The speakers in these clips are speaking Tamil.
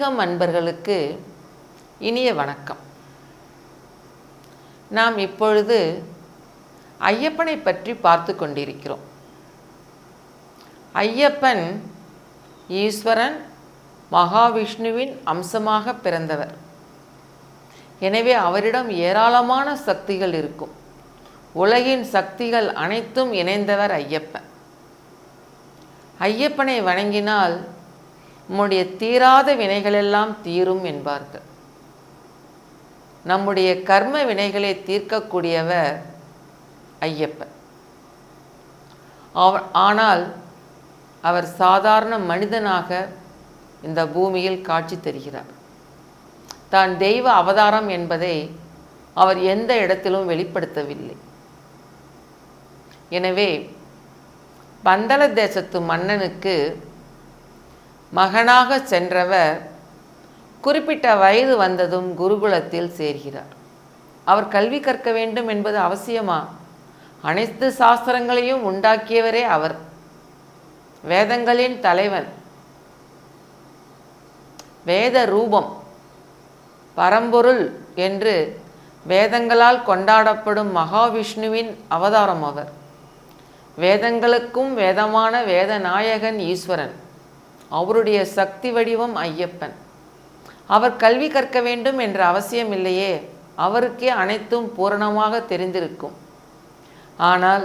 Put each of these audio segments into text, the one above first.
தெய்வீகம் அன்பர்களுக்கு இனிய வணக்கம். நாம் இப்பொழுது ஐயப்பனை பற்றி பார்த்து கொண்டிருக்கிறோம். ஐயப்பன் ஈஸ்வரன் மகாவிஷ்ணுவின் அம்சமாக பிறந்தவர். எனவே அவரிடம் ஏராளமான சக்திகள் இருக்கும். உலகின் சக்திகள் அனைத்தும் இணைந்தவர் ஐயப்பன். ஐயப்பனை வணங்கினால் நம்முடைய தீராத வினைகளெல்லாம் தீரும் என்பார்கள். நம்முடைய கர்ம வினைகளை தீர்க்கக்கூடியவர் ஐயப்பன். ஆனால் அவர் சாதாரண மனிதனாக இந்த பூமியில் காட்சி தருகிறார். தான் தெய்வ அவதாரம் என்பதை அவர் எந்த இடத்திலும் வெளிப்படுத்தவில்லை. எனவே பந்தள தேசத்து மன்னனுக்கு மகனாக சென்றவர் குறிப்பிட்ட வயது வந்ததும் குருகுலத்தில் சேர்கிறார். அவர் கல்வி கற்க வேண்டும் என்பது அவசியமா? அனைத்து சாஸ்திரங்களையும் உண்டாக்கியவரே அவர். வேதங்களின் தலைவன். வேத ரூபம். பரம்பொருள் என்று வேதங்களால் கொண்டாடப்படும் மகாவிஷ்ணுவின் அவதாரம் அவர். வேதங்களுக்கும் வேதமான வேதநாயகன் ஈஸ்வரன். அவருடைய சக்தி வடிவம் ஐயப்பன். அவர் கல்வி கற்க வேண்டும் என்ற அவசியம் இல்லையே அவருக்கே அனைத்தும் பூரணமாக தெரிந்திருக்கும். ஆனால்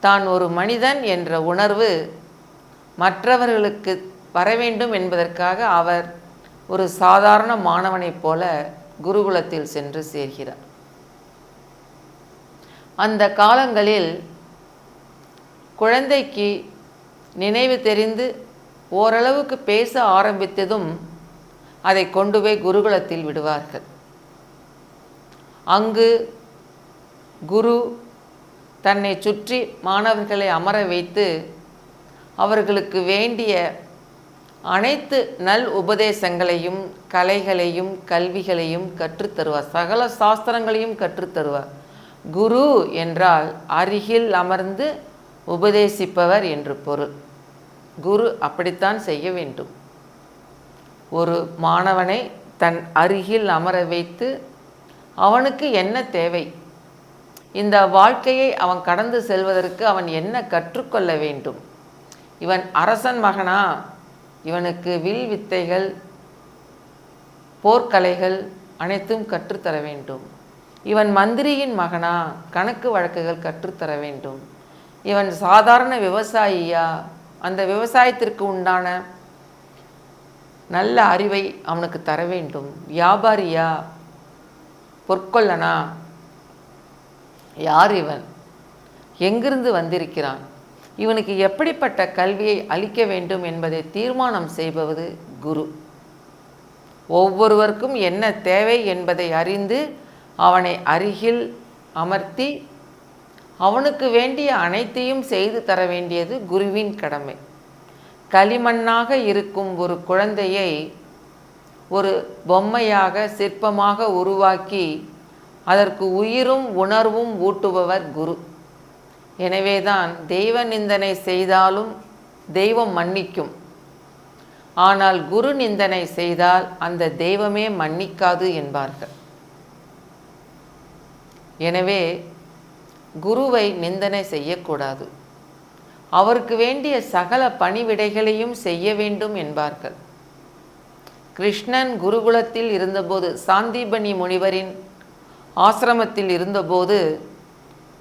தான் ஒரு மனிதன் என்ற உணர்வு மற்றவர்களுக்கு வர வேண்டும் என்பதற்காக அவர் ஒரு சாதாரண மாணவனைப் போல குருகுலத்தில் சென்று சேர்கிறார். அந்த காலங்களில் குழந்தைக்கு நினைவு தெரிந்து ஓரளவுக்கு பேச ஆரம்பித்ததும் அதை கொண்டு போய் குருகுலத்தில் விடுவார்கள். அங்கு குரு தன்னை சுற்றி மாணவர்களை அமர வைத்து அவர்களுக்கு வேண்டிய அனைத்து நல் உபதேசங்களையும் கலைகளையும் கல்விகளையும் கற்றுத்தருவார் சகல சாஸ்திரங்களையும் கற்றுத்தருவார் குரு என்றால் அருகில் அமர்ந்து உபதேசிப்பவர் என்று பொருள். குரு அப்படித்தான் செய்ய வேண்டும். ஒரு மாணவனை தன் அருகில் அமர வைத்து அவனுக்கு என்ன தேவை? இந்த வாழ்க்கையை அவன் கடந்து செல்வதற்கு அவன் என்ன கற்றுக்கொள்ள வேண்டும்? இவன் அரசன் மகனா? இவனுக்கு வில் வித்தைகள் போர்க்கலைகள் அனைத்தும் கற்றுத்தர வேண்டும். இவன் மந்திரியின் மகனா? கணக்கு வழக்குகள் கற்றுத்தர வேண்டும். இவன் சாதாரண விவசாயியா? அந்த விவசாயத்திற்கு உண்டான நல்ல அறிவை அவனுக்கு தர வேண்டும். வியாபாரியா? பொற்கொள்ளனா? யார் இவன்? எங்கிருந்து வந்திருக்கிறான்? இவனுக்கு எப்படிப்பட்ட கல்வியை அளிக்க வேண்டும் என்பதை தீர்மானம் செய்பவது குரு. ஒவ்வொருவருக்கும் என்ன தேவை என்பதை அறிந்து அவனை அருகில் அமர்த்தி அவனுக்கு வேண்டிய அனைத்தையும் செய்து தர வேண்டியது குருவின் கடமை. களிமண்ணாக இருக்கும் ஒரு குழந்தையை ஒரு பொம்மையாக சிற்பமாக உருவாக்கி அதற்கு உயிரும் உணர்வும் ஊட்டுபவர் குரு. எனவேதான் தெய்வ நிந்தனை செய்தாலும் தெய்வம் மன்னிக்கும். ஆனால் குரு நிந்தனை செய்தால் அந்த தெய்வமே மன்னிக்காது என்பார்கள். எனவே குருவை நிந்தனை செய்யக்கூடாது. அவருக்கு வேண்டிய சகல பணிவிடைகளையும் செய்ய வேண்டும் என்பார்கள். கிருஷ்ணன் குருகுலத்தில் இருந்தபோது சாந்திபனி முனிவரின் ஆசிரமத்தில் இருந்தபோது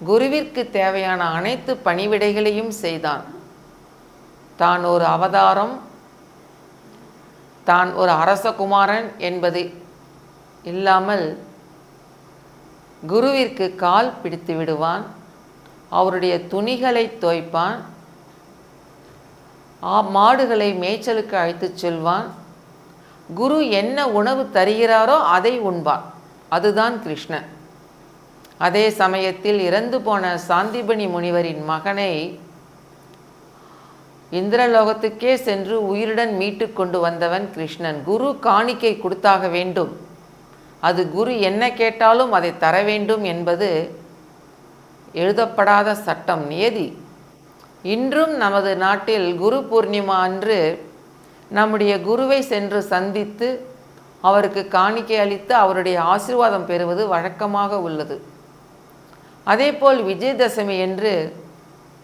குருவிற்கு தேவையான அனைத்து பணிவிடைகளையும் செய்தான். தான் ஒரு அவதாரம் தான் ஒரு அரசகுமாரன் என்பது இல்லாமல் குருவிற்கு கால் பிடித்து விடுவான். அவருடைய துணிகளை தோய்ப்பான் மாடுகளை மேய்ச்சலுக்கு அழைத்துச் செல்வான். குரு என்ன உணவு தருகிறாரோ அதை உண்பான். அதுதான் கிருஷ்ணன். அதே சமயத்தில் இறந்து போன சாந்திபனி முனிவரின் மகனை இந்திரலோகத்துக்கே சென்று உயிருடன் மீட்டு கொண்டு வந்தவன் கிருஷ்ணன். குரு காணிக்கை கொடுத்தாக வேண்டும். அது குரு என்ன கேட்டாலும் அதை தர வேண்டும் என்பது எழுதப்படாத சட்டம் நியதி. இன்றும் நமது நாட்டில் குரு பூர்ணிமா அன்று நம்முடைய குருவை சென்று சந்தித்து அவருக்கு காணிக்கை அளித்து அவருடைய ஆசீர்வாதம் பெறுவது வழக்கமாக உள்ளது. அதேபோல் விஜயதசமி என்று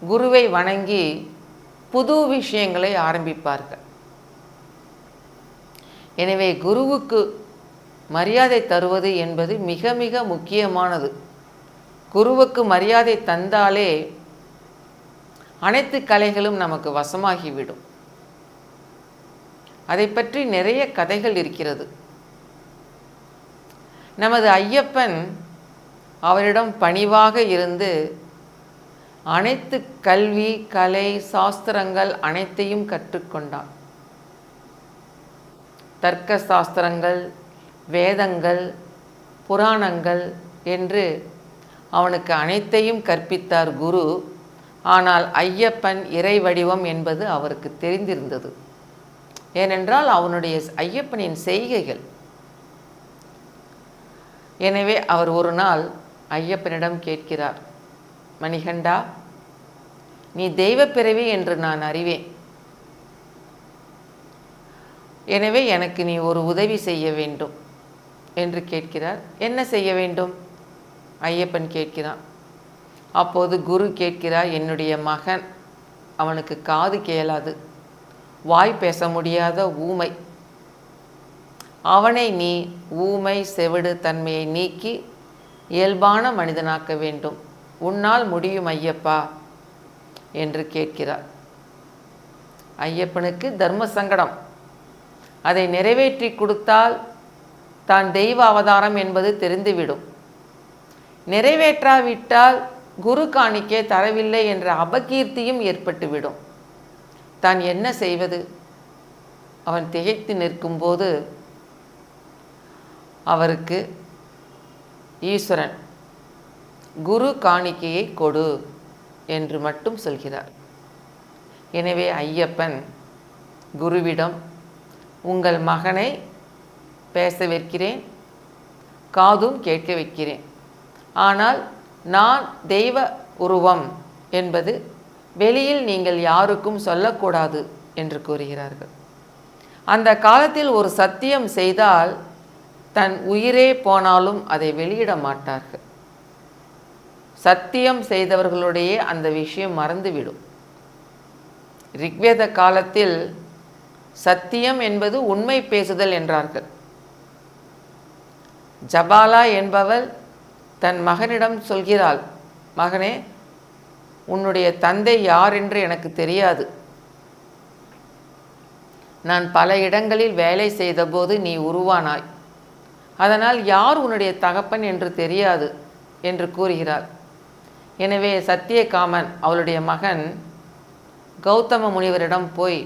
குருவை வணங்கி புது விஷயங்களை ஆரம்பிப்பார்கள். எனவே குருவுக்கு மரியாதை தருவது என்பது மிக மிக முக்கியமானது. குருவுக்கு மரியாதை தந்தாலே அனைத்து கலைகளும் நமக்கு வசமாகிவிடும். அதை பற்றி நிறைய கதைகள் இருக்கிறது. நமது ஐயப்பன் அவரிடம் பணிவாக இருந்து அனைத்து கல்வி கலை சாஸ்திரங்கள் அனைத்தையும் கற்றுக்கொண்டான். தர்க்க சாஸ்திரங்கள் வேதங்கள் புராணங்கள் என்று அவனுக்கு அனைத்தையும் கற்பித்தார் குரு. ஆனால் ஐயப்பன் இறை வடிவம் என்பது அவருக்கு தெரிந்திருந்தது. ஏனென்றால் அவனுடைய ஐயப்பனின் செய்கைகள். எனவே அவர் ஒரு நாள் ஐயப்பனிடம் கேட்கிறார் மணிகண்டா நீ தெய்வ பிறவி என்று நான் அறிவேன். எனவே எனக்கு நீ ஒரு உதவி செய்ய வேண்டும். என்று கேட்கிறார். என்ன செய்ய வேண்டும்? ஐயப்பன் கேட்கிறான். அப்போது குரு கேட்கிறார் என்னுடைய மகன் அவனுக்கு காது கேளாது. வாய் பேச முடியாத ஊமை. அவனை நீ ஊமை செவிடு தன்மையை நீக்கி இயல்பான மனிதனாக்க வேண்டும். உன்னால் முடியும் ஐயப்பா என்று கேட்கிறார். ஐயப்பனுக்கு தர்ம சங்கடம். அதை நிறைவேற்றி கொடுத்தால் தான் தெய்வ அவதாரம் என்பது தெரிந்துவிடும். நிறைவேற்றாவிட்டால் குரு காணிக்கை தரவில்லை என்ற அபகீர்த்தியும் ஏற்பட்டுவிடும். தான் என்ன செய்வது? அவன் திகைத்து நிற்கும்போது அவருக்கு ஈஸ்வரன் குரு காணிக்கையை கொடு என்று மட்டும் சொல்கிறார். எனவே ஐயப்பன் குருவிடம் உங்கள் மகனை பேச வைக்கிறேன் காதும் கேட்க வைக்கிறேன் ஆனால் நான் தெய்வ உருவம் என்பது வெளியில் நீங்கள் யாருக்கும் சொல்லக்கூடாது என்று கூறுகிறார்கள். அந்த காலத்தில் ஒரு சத்தியம் செய்தால் தன் உயிரே போனாலும் அதை வெளியிட மாட்டார்கள். சத்தியம் செய்தவர்களுடைய அந்த விஷயம் மறந்துவிடும். ரிக்வேத காலத்தில் சத்தியம் என்பது உண்மை பேசுதல் என்றார்கள். ஜபாலா என்பவள் தன் மகனிடம் சொல்கிறாள் மகனே உன்னுடைய தந்தை யார் என்று எனக்கு தெரியாது. நான் பல இடங்களில் வேலை செய்தபோது நீ உருவானாய். அதனால் யார் உன்னுடைய தகப்பன் என்று தெரியாது என்று கூறுகிறார் எனவே சத்தியகாமன் அவளுடைய மகன் கௌதம முனிவரிடம் போய்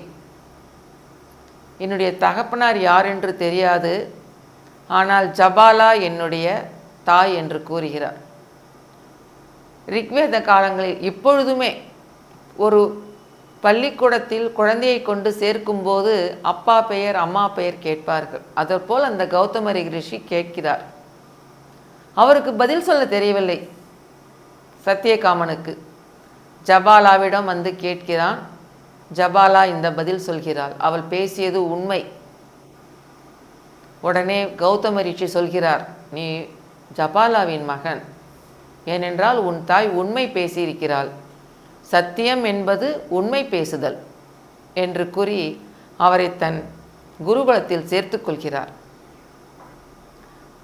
என்னுடைய தகப்பனார் யார் என்று தெரியாது ஆனால் ஜபாலா என்னுடைய தாய் என்று கூறுகிறார். ரிக்வேத காலங்களில் இப்பொழுதுமே ஒரு பள்ளிக்கூடத்தில் குழந்தையை கொண்டு சேர்க்கும்போது அப்பா பெயர் அம்மா பெயர் கேட்பார்கள். அதற்போல் அந்த கௌதம ரிஷி கேட்கிறார். அவருக்கு பதில் சொல்ல தெரியவில்லை. சத்தியகாமனுக்கு ஜபாலாவிடம் வந்து கேட்கிறான். ஜபாலா இந்த பதில் சொல்கிறாள். அவள் பேசியது உண்மை. உடனே கௌதம ரிஷி சொல்கிறார் நீ ஜபாலாவின் மகன். ஏனென்றால் உன் தாய் உண்மை பேசியிருக்கிறாள். சத்தியம் என்பது உண்மை பேசுதல் என்று கூறி அவரை தன் குருகுலத்தில் சேர்த்து கொள்கிறார்.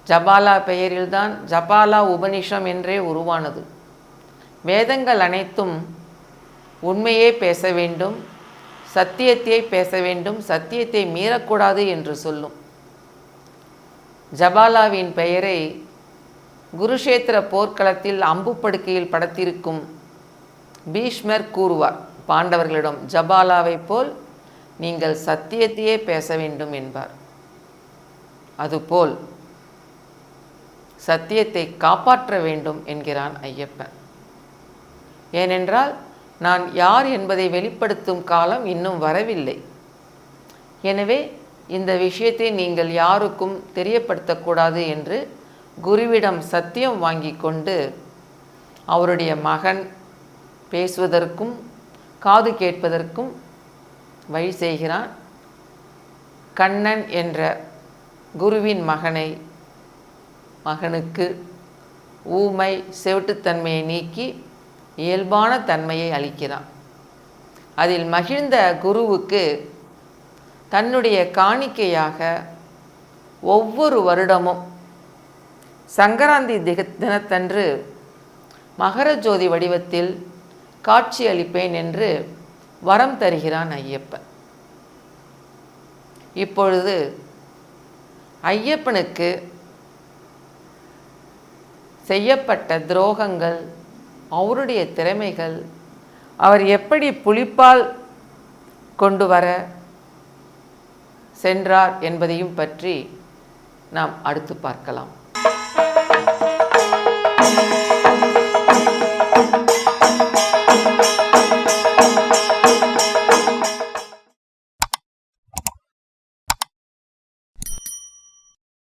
ஜபாலா பெயரில்தான் ஜபாலா உபனிஷம் என்றே உருவானது. வேதங்கள் அனைத்தும் உண்மையே பேச வேண்டும் சத்தியத்தை பேச வேண்டும் சத்தியத்தை மீறக்கூடாது என்று சொல்லும். ஜபாலாவின் பெயரை குருஷேத்திர போர்க்களத்தில் அம்புப்படுக்கையில் படத்திருக்கும் பீஷ்மர் கூறுவார். பாண்டவர்களிடம் ஜபாலாவை போல் நீங்கள் சத்தியத்தையே பேச வேண்டும் என்பார். அதுபோல் சத்தியத்தை காப்பாற்ற வேண்டும் என்கிறான் ஐயப்பன். ஏனென்றால் நான் யார் என்பதை வெளிப்படுத்தும் காலம் இன்னும் வரவில்லை. எனவே இந்த விஷயத்தை நீங்கள் யாருக்கும் தெரியப்படுத்தக்கூடாது என்று குருவிடம் சத்தியம் வாங்கி கொண்டு அவருடைய மகன் பேசுவதற்கும் காது கேட்பதற்கும் வழி செய்கிறான். கண்ணன் என்ற குருவின் மகனை மகனுக்கு ஊமை செவிட்டுத்தன்மையை நீக்கி இயல்பான தன்மையை அளிக்கிறான். அதில் மகிழ்ந்த குருவுக்கு தன்னுடைய காணிக்கையாக ஒவ்வொரு வருடமும் சங்கராந்தி திக தினத்தன்று மகர ஜோதி வடிவத்தில் காட்சியளிப்பேன் என்று வரம் தருகிறான் ஐயப்பன். இப்பொழுது ஐயப்பனுக்கு செய்யப்பட்ட துரோகங்கள் அவருடைய திறமைகள் அவர் எப்படி புலிப்பால் கொண்டு வர சென்றார் என்பதையும் பற்றி நாம் அடுத்து பார்க்கலாம்.